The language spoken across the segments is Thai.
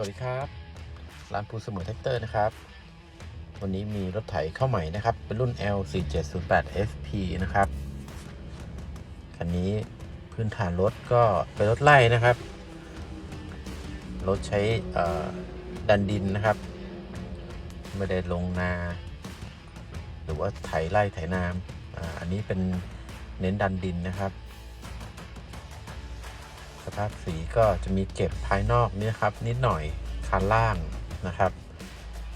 วัสดีครับ ร้านภูเสมอแท็กเตอร์นะครับ วันนี้มีรถไถเข้าใหม่นะครับ เป็นรุ่น L4708 SP นะครับ คันนี้พื้นฐานรถก็เป็นรถไล่นะครับ รถใช้ดันดินนะครับ ไม่ได้ลงนา หรือว่าไถไล่ไถนาอ่าอันนี้เป็นเน้นดันดินนะครับ สภาพสีก็จะมีเก็บภายนอกนี่นะครับ นิดหน่อยคันล่างนะครับ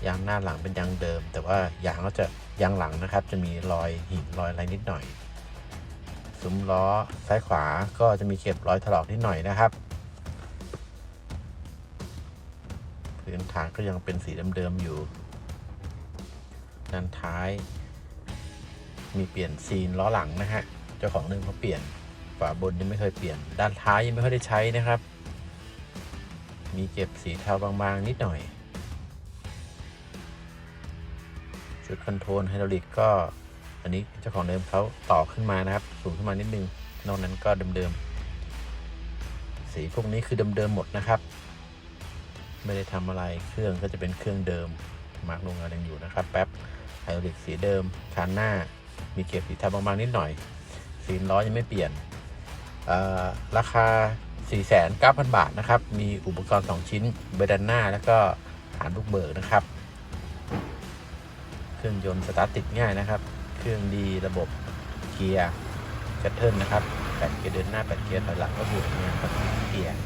ยางหน้าหลังเป็นยางเดิม แต่ว่ายางก็จะยางหลังนะครับ จะมีรอยหินรอยอะไรนิดหน่อยซุ้มล้อซ้ายขวาก็จะมีเก็บรอยถลอกนิดหน่อยนะครับพื้นฐานก็ยังเป็นสีเดิมๆอยู่ด้านท้าย มีเปลี่ยนซีนล้อหลังนะฮะ เจ้าของเดิมเขาเปลี่ยน ฝาบนยังไม่เคยเปลี่ยน ด้านท้ายยังไม่ค่อยได้ใช้นะครับ มีเก็บสีเทาบางๆนิดหน่อย ชุดคอนโทรลไฮดรอลิกก็อันนี้เจ้าของเดิมเขาต่อขึ้นมานะครับ สูงขึ้นมานิดนึง นอกนั้นก็เดิมๆ สีพวกนี้คือเดิมๆหมดนะครับ ไม่ได้ทำอะไรเครื่องก็จะเป็นเครื่องเดิม มาร์กโรงงานยังอยู่นะครับ แป๊บไฮดรอลิกสีเดิมคานหน้ามีเก็บสีเทาบางๆนิดหน่อยสีล้อยังไม่เปลี่ยน ราคา 4,900 บาทนะครับ มีอุปกรณ์ 2 ชิ้นเบรดันหน้า แล้วก็ฐานลูกเบิกนะครับ เครื่องยนต์สตาร์ทติดง่ายนะครับ เครื่องดีระบบเกียร์แพทเทิร์นนะครับแปดเกียร์เดินหน้าแปดเกียร์ถอยหลังก็บวกงานกับเกียร์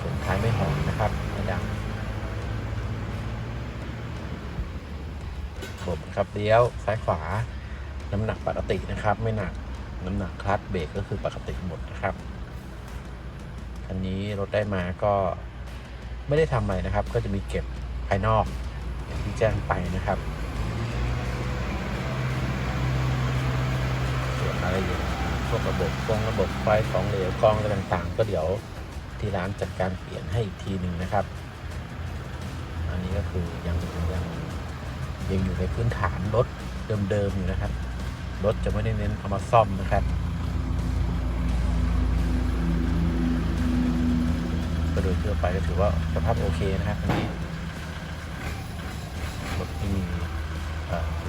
ส่วนท้ายไม่หอนนะครับไม่ดังผมครับเลี้ยวซ้ายขวา น้ำหนักปกตินะครับ ไม่หนัก น้ำหนักคลัตช์เบรกก็คือปกติหมดนะครับ คันนี้รถได้มาก็ไม่ได้ทำอะไรนะครับ ก็จะมีเก็บภายนอกอย่างที่แจ้งไปนะครับ ส่วนรายละเอียดพวกระบบกล้องระบบไฟของเหลวกล้องอะไรต่างๆ ก็เดี๋ยวที่ร้านจัดการเปลี่ยนให้อีกทีหนึ่งนะครับ อันนี้ก็คือยังยังยังอยู่ในพื้นฐานรถเดิมๆอยู่นะครับ รถจะไม่ได้เน้นเอามาซ่อมนะครับก็โดยทั่วไปก็ถือว่าสภาพโอเคนะครับอันนี้รถที่มี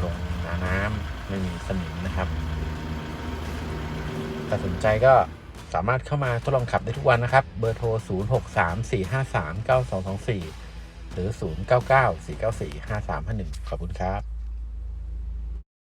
ลงนาน้ำไม่มีสนิมนะครับถ้าสนใจก็สามารถเข้ามาทดลองขับได้ทุกวันนะครับ เบอร์โทร 0634539224 หรือ 0994945351 ขอบคุณครับ